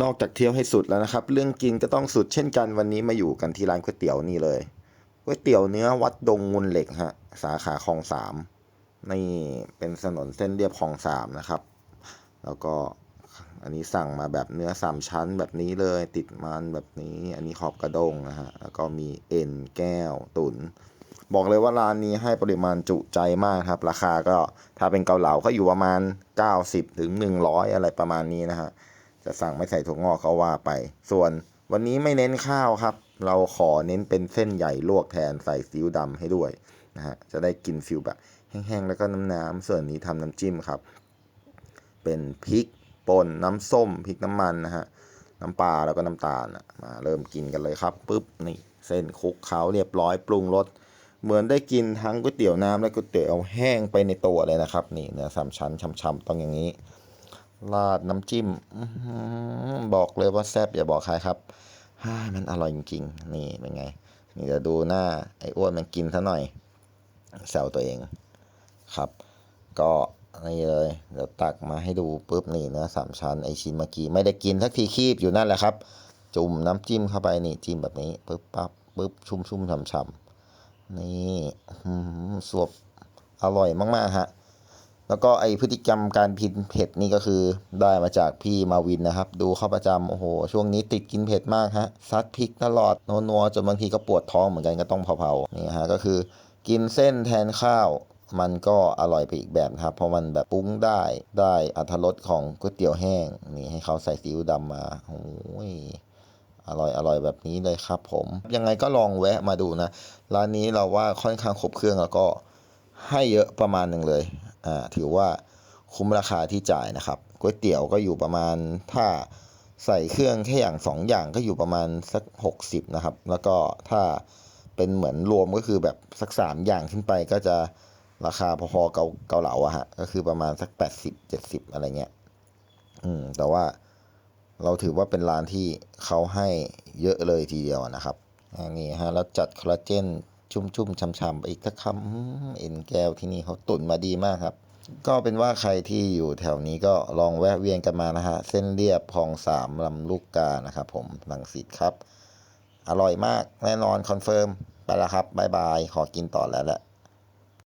นอกจากเที่ยวให้สุดแล้วนะครับ เรื่องกินก็ต้องสุดเช่นกันวันนี้มาอยู่กันที่ร้านก๋วยเตี๋ยวนี่เลยก๋วยเตี๋ยวเนื้อวัดดงมูลเหล็กฮะสาขาคลองสามนี่เป็นถนนเส้นเรียบคลองสามนะครับ แล้วก็อันนี้สั่งมาแบบเนื้อสามชั้นแบบนี้เลยติดมันแบบนี้ อันนี้ขอบกระดงนะฮะแล้วก็มีเอ็นแก้วตุน บอกเลยว่าร้านนี้ให้ปริมาณจุใจมากครับ ราคาก็ถ้าเป็นเกาเหลาก็อยู่ประมาณ 90ถึง100 อะไรประมาณนี้นะฮะ จะสั่งไม่ใส่ถั่วงอกเขาว่าไป ส่วนวันนี้ไม่เน้นข้าวครับ เราขอเน้นเป็นเส้นใหญ่ลวกแทนใส่ซีอิ๊วดำให้ด้วยนะฮะจะได้กินฟิลแบบแห้งๆแล้วก็น้ำๆส่วนนี้ทำน้ำจิ้มครับ เป็นพริกป่นน้ำส้มพริกน้ำมันนะฮะน้ำปลาแล้วก็น้ำตาลมาเริ่มกินกันเลยครับปุ๊บนี่เส้นคลุกเคล้าเรียบร้อยปรุงรสเหมือนได้กินทั้งก๋วยเตี๋ยวน้ำและก๋วยเตี๋ยวแห้งไปในตัวเลยนะครับ นี่เนื้อสามชั้นช่ำๆต้องอย่างนี้ ราดน้ำจิ้มบอกเลยว่าแซ่บอย่าบอกใครครับฮ่ามันอร่อยจริงๆ นี่เป็นไง นี่จะดูหน้าไอ้อ้วนมันกินซะหน่อยแซวตัวเองครับ ก็นี่เลยเดี๋ยวตักมาให้ดูปุ๊บนี่เนื้อสามชั้นไอชิ้นเมื่อกี้ไม่ได้กินสักทีคีบอยู่นั่นแหละครับ จุ่มน้ำจิ้มเข้าไปนี่จิ้มแบบนี้ปุ๊บปั๊บปุ๊บชุ่มชุ่มฉ่ำฉ่ำๆนี่หือสวบอร่อยมากๆฮะ แล้วก็ไอพฤติกรรมการพินเผ็ดนี่ก็คือได้มาจากพี่มาวินนะครับ ดูเข้าประจำโอ้โห ช่วงนี้ติดกินเผ็ดมากฮะซัดพริกตลอดนัวๆจนบางทีก็ปวดท้องเหมือนกันก็ต้องเผาๆนี่ฮะก็คือกินเส้นแทนข้าวมันก็อร่อยไปอีกแบบครับ เพราะมันแบบปรุงได้ได้อัตรสของก๋วยเตี๋ยวแห้งนี่ให้เขาใส่ซีอิ๊วดำมาโอ้ยอร่อยอร่อยแบบนี้เลยครับผม ยังไงก็ลองแวะมาดูนะ ร้านนี้เราว่าค่อนข้างครบเครื่องแล้วก็ให้เยอะประมาณหนึ่งเลย ถือว่าคุ้มราคาที่จ่ายนะครับก๋วยเตี๋ยวก็อยู่ประมาณถ้าใส่เครื่องแค่อย่างสองอย่างก็อยู่ประมาณสักหกสิบนะครับ แล้วก็ถ้าเป็นเหมือนรวมก็คือแบบสักสามอย่างขึ้นไปก็จะราคาพอๆเกาเกาเหลาอะฮะก็คือประมาณสักแปดสิบเจ็ดสิบอะไรเงี้ยอืมแต่ว่าเราถือว่าเป็นร้านที่เขาให้เยอะเลยทีเดียวนะครับอันนี้ฮะแล้วจัดคอลลาเจน ชุ่มๆช่ำๆไปอีกสักคำเอ็นแก้วที่นี่เขาตุ๋นมาดีมากครับ ก็เป็นว่าใครที่อยู่แถวนี้ก็ลองแวะเวียนกันมานะฮะ เส้นเรียบคลองสามลำลูกกานะครับผมลังสิตครับ อร่อยมากแน่นอนคอนเฟิร์มไปแล้วครับบายบาย ขอกินต่อแล้วแหละ